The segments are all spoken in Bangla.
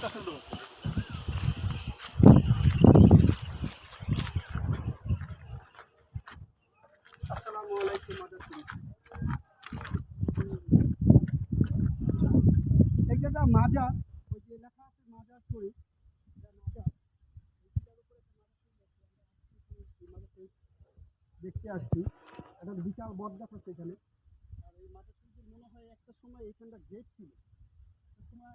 আসসালামু আলাইকুম ওই যে দেখতে আসছি। একটা বিশাল বট গাছ আছে এখানে। আর এই মাজার শরীফের মনে হয় একটা সময় এখানটা গেট ছিল। হয়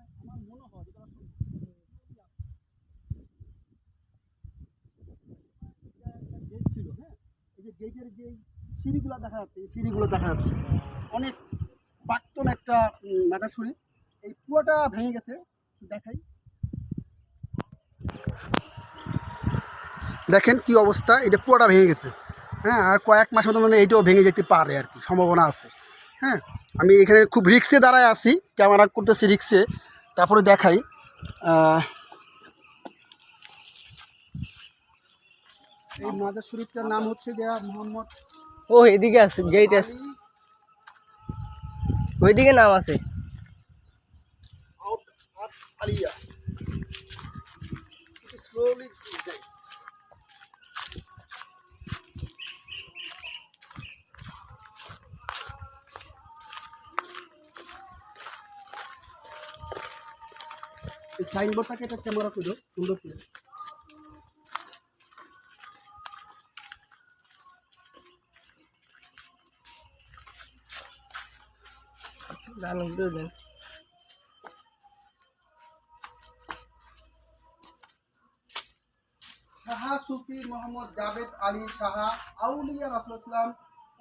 সিঁড়িগুলো দেখা যাচ্ছে সিঁড়িগুলো দেখা যাচ্ছে। অনেক প্রাক্তন একটা এই ভেঙে গেছে, দেখাই। দেখেন কি অবস্থা, এটা পুয়াটা ভেঙে গেছে। হ্যাঁ আর কয়েক মাসের মধ্যে মানে এইটাও ভেঙে যেতে পারে আর কি, সম্ভাবনা আছে। হ্যাঁ আমি এখানে খুব রিক্সে দাঁড়ায় আছি ক্যামেরা করতেছি রিক্সে তারপরে দেখাই। এই মাজার শরীফটার নাম হচ্ছে গিয়া মোহাম্মদ ও এদিকে আছে গেট আছে। ওইদিকে নাম আছে। out at সাইনবোর্ডটাকে একটা ক্যামেরা করো সুন্দর করে। জানুন দেন। শাহা সুফি মোহাম্মদ জাভেদ আলী শাহা আউলিয়া রাসুলাম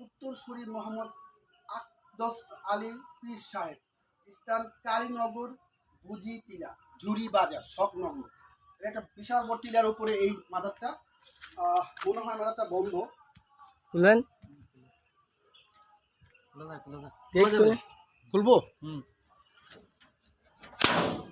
উত্তরসূরি মোহাম্মদ আকদস আলী পীর সাহেব স্থান কালীনগর বুজি টিলা ঝুরি বাজার শকনগর এটা একটা বিশাল বড় টিলার উপরে এই মাদারটা আহ, মনে হয় মাদারটা বন্ধ। খুলেন। খুলবো? আসসালামু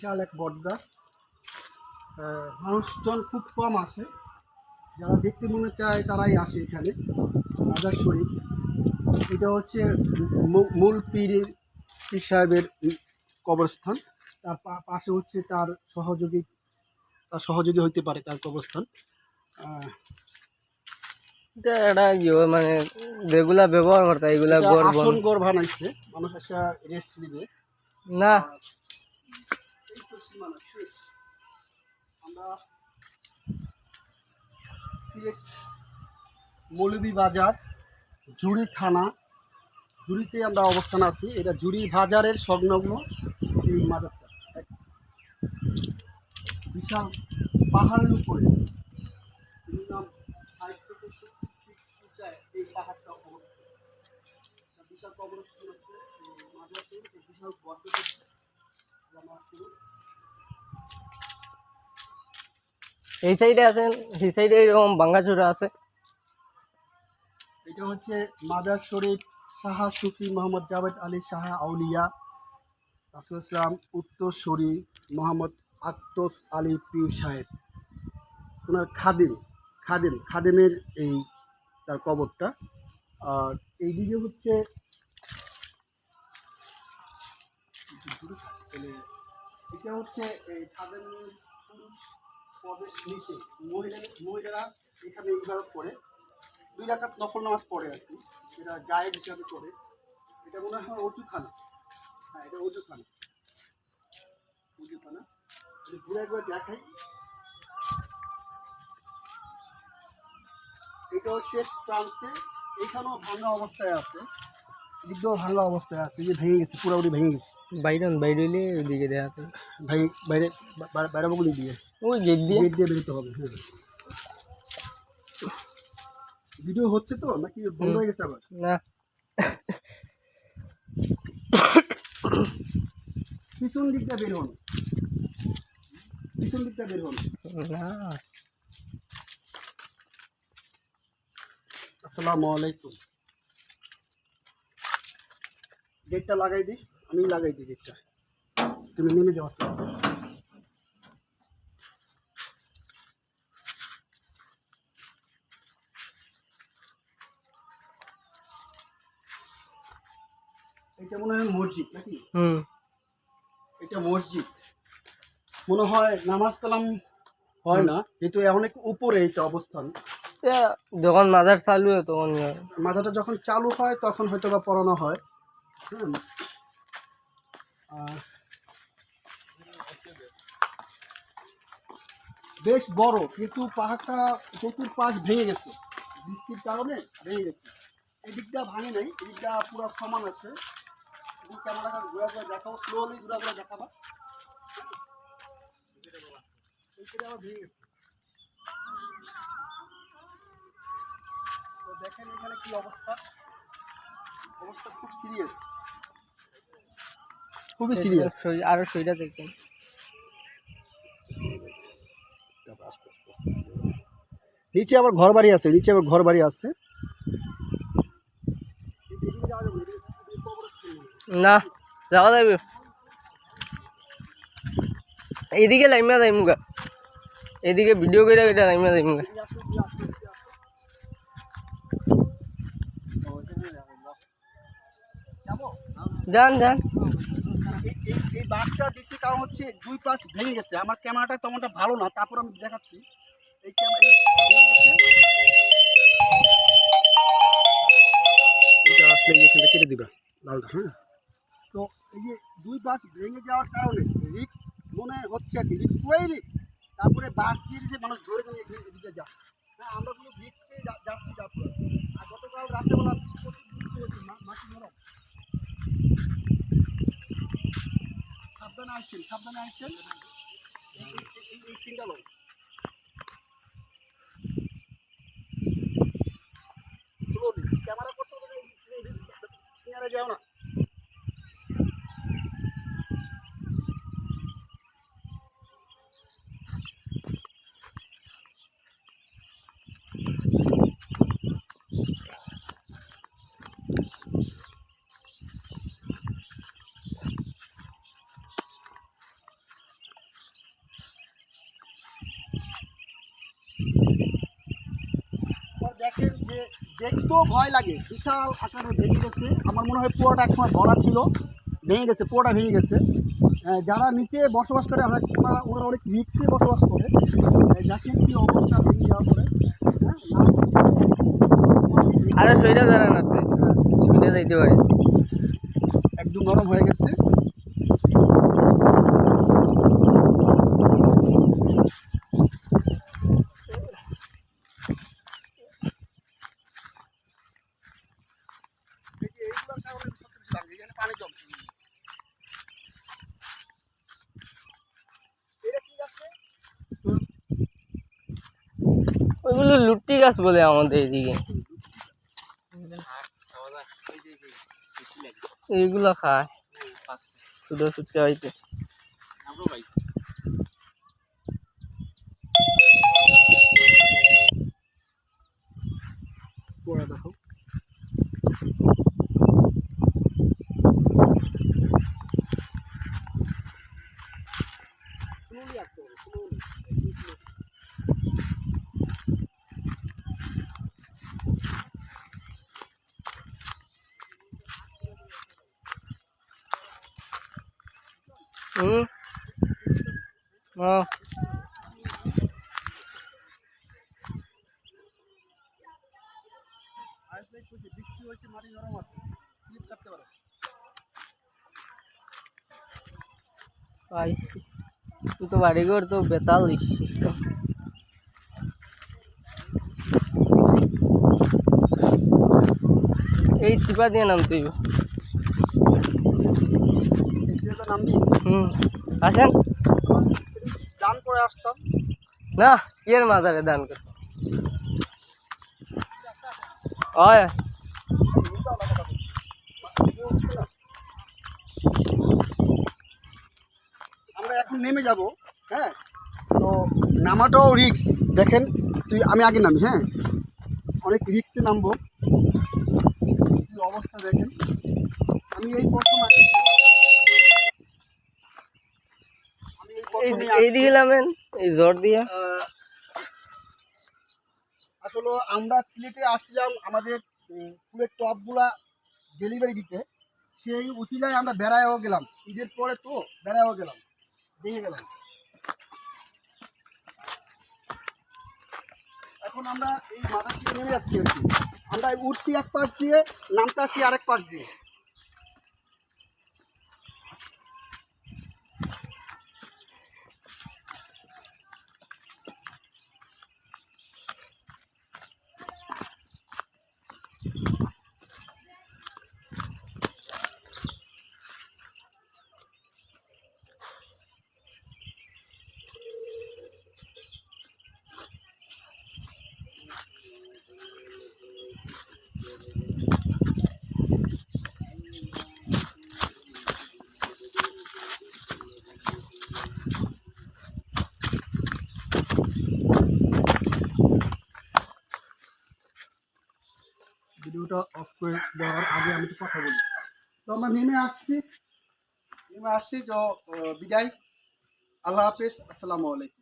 বিশাল এক বটগাছ মানুষজন খুব কম আসে। যারা দেখতে মনে চায় তারাই আসে এখানে মাজার শরীফ এটা হচ্ছে মূল পীরের পীর সাহেবের কবরস্থান। তার পাশে হচ্ছে তার সহযোগী তার সহযোগী হইতে পারে তার কবরস্থান। এটা একটা ইয়ে মানে যেগুলা ব্যবহার করতে এগুলা গড় আসন ঘর বানাইছে মানুষ এসে রেস্ট নিবে না। সীমানা শেষ। আমরা সিলেট মৌলভী বাজার, জুড়ি থানা। জুড়িতে আমরা অবস্থান আছি। এটা জুড়ি বাজারের সংলগ্ন এই বিশাল পাহাড়ের উপরে। বিশাল বিশাল বদ্ধ এই সাইডে আছেন সেই সাইডে এরকম ভাঙ্গাচুরা আছে। এটা হচ্ছে মাদার শরীফ শাহা সুফি মোহাম্মদ জাভেদ আলী শাহা আউলিয়া রাসুল ইসলাম উত্তর শরী মোহাম্মদ আক্তস আলী পীর সাহেব। ওনার খাদিম খাদিম, খাদিমের এই তার কবরটা। আর এই দিকে হচ্ছে এটা হচ্ছে এই খাদিমের পুরুষ প্রবেশ নিষেধ মহিলা মহিলারা এখানে ইবাদত করে। দুই রাকাত নফল নামাজ পড়ে আর কি। এটা গায়েব হিসাবে করে। এটা মনে হয় অজুখানা। হ্যাঁ এটা অজুখানা। অজুখানা। ঘুরে ঘুরে দেখাই। এটাও শেষ প্রান্তে। এখানেও ভাঙা অবস্থায় আছে। দিকটাও ভাঙা অবস্থায় আছে। যে ভেঙে গেছে, পুরোপুরি ভেঙে গেছে। বাইরে বাইরে হইলে ওইদিকে দেখাতে। ভাই বাইরে বাইরে বগুলি দিয়ে ওই গেট দিয়ে। গেট দিয়ে বেরোতে হবে হ্যাঁ। ভিডিও হচ্ছে তো নাকি বন্ধ হয়ে গেছে আবার? না। পিছন দিকটা বের হন। পিছন দিকটা বের হন। না। আসসালামু আলাইকুম। গেটটা লাগাই দিই। আমি লাগাই দিই গেটটা তুমি নেমে আস্তে। এটা মনে হয় মসজিদ নাকি হুম এটা মসজিদ মনে হয় নামাজ কালাম হয় না কিন্তু অনেক উপরে এটা অবস্থান যখন মাজার চালু হয় তখন হয়। মাথাটা যখন চালু হয় তখন হয়তো বা পড়ানো হয় হুম। বেশ বড়, কিন্তু পাহাড়টা চতুর্পাশ ভেঙে গেছে। বৃষ্টির কারণে ভেঙে গেছে। এই দিকটা ভাঙে নাই এই দিকটা পুরো সমান আছে। ক্যামেরাটা ঘুরে ঘুরে দেখাও স্লোলি ঘুরে ঘুরে দেখাবা। আবার ভেঙে গেছে। দেখেন এখানে কি অবস্থা? অবস্থা খুব সিরিয়াস খুবই সিরিয়াস আরও শরীরটা দেখছেন আস্তে আস্তে আস্তে আস্তে। নিচে আবার ঘর বাড়ি আছে নিচে আবার ঘর বাড়ি আছে। না যাওয়া যাবে। এদিকে লাইমা যাই মুগা এদিকে ভিডিও করে এটা লাইমা যাই মুগা যান যান। বাসটা দিছি কারণ হচ্ছে দুই পাশ ভেঙে গেছে। আমার ক্যামেরাটা তেমনটা ভালো না তারপর আমি দেখাচ্ছি। এই ক্যামেরা ভেঙে গেছে। এটা আসলে কেটে দিবা লালটা হ্যাঁ? তো এই যে দুই বাস ভেঙে যাওয়ার কারণে রিক্স মনে হচ্ছে আর কি রিক্স পুরাই রিক্স তারপরে বাস দিয়ে দিয়েছে মানুষ ধরে নিয়ে এখানে এদিকে যা হ্যাঁ আমরা কোনো রিক্স রিক্সে যাচ্ছি তারপরে আর গতকাল রাত্রেবেলা মাটি নরম। সাবধানে আসছেন সাবধানে আসছেন। ক্যামেরা করতে যাও না আর দেখেন যে দেখতেও ভয় লাগে। বিশাল আকারে ভেঙে গেছে। আমার মনে হয় পুরোটা একসময় ভরা ছিল। ভেঙে গেছে পুরোটা ভেঙে গেছে। যারা নিচে বসবাস করে আমরা ওনারা ওনারা অনেক রিক্সে বসবাস করে। যাকে কি অবস্থা ভেঙে যাওয়ার পরে হ্যাঁ আরে শরীরটা জানেন আপনি। শরীরটা যাইতে পারে। একদম নরম হয়ে গেছে এই যে এইগুলোর কারণে সবচেয়ে বেশি লাগে, এখানে পানি জমছে। এটা কি গাছ রে? ওইগুলো লুটি গাছ বলে আমাদের এদিকে। এইগুলো খায়। শুধু ছোটকে হইতে দেখো। হুম বৃষ্টি হয়েছে মাটি নরম আছে স্লিপ কাটতে পারো পাইছি কিন্তু বাড়িঘর তো বেতাল সিস্টেম এই চিপা দিয়ে নামতে হইব। এগুলো তো নামবি। হুম। আসেন। দান করে আসতাম। না এর মাথারে দান করতে হয়। আমরা এখন নেমে যাব হ্যাঁ? তো নামাটাও রিক্স দেখেন তুই আমি আগে নামি হ্যাঁ? অনেক রিক্সে নামবো। কি অবস্থা দেখেন? আমি এই প্রথম এই দিকে নামেন এই জ্বর দিয়া। আসলে আমরা সিলেটে আসছিলাম আমাদের ফুলের টপগুলা ডেলিভারি দিতে। সেই উচিলায় আমরা বেড়ায়ও গেলাম। ঈদের পরে তো বেড়ায়ও গেলাম। দেখে গেলাম। এখন আমরা এই মাথা থেকে নেমে যাচ্ছি আমরা উঠছি এক পাশ দিয়ে নামতে আসছি আরেক পাশ দিয়ে। অফ করে দেওয়ার আগে আমি কথা বলি। তো আমরা নেমে আসছি। নেমে আসছি, তো বিদায়। আল্লাহ হাফেজ, আসসালামু আলাইকুম।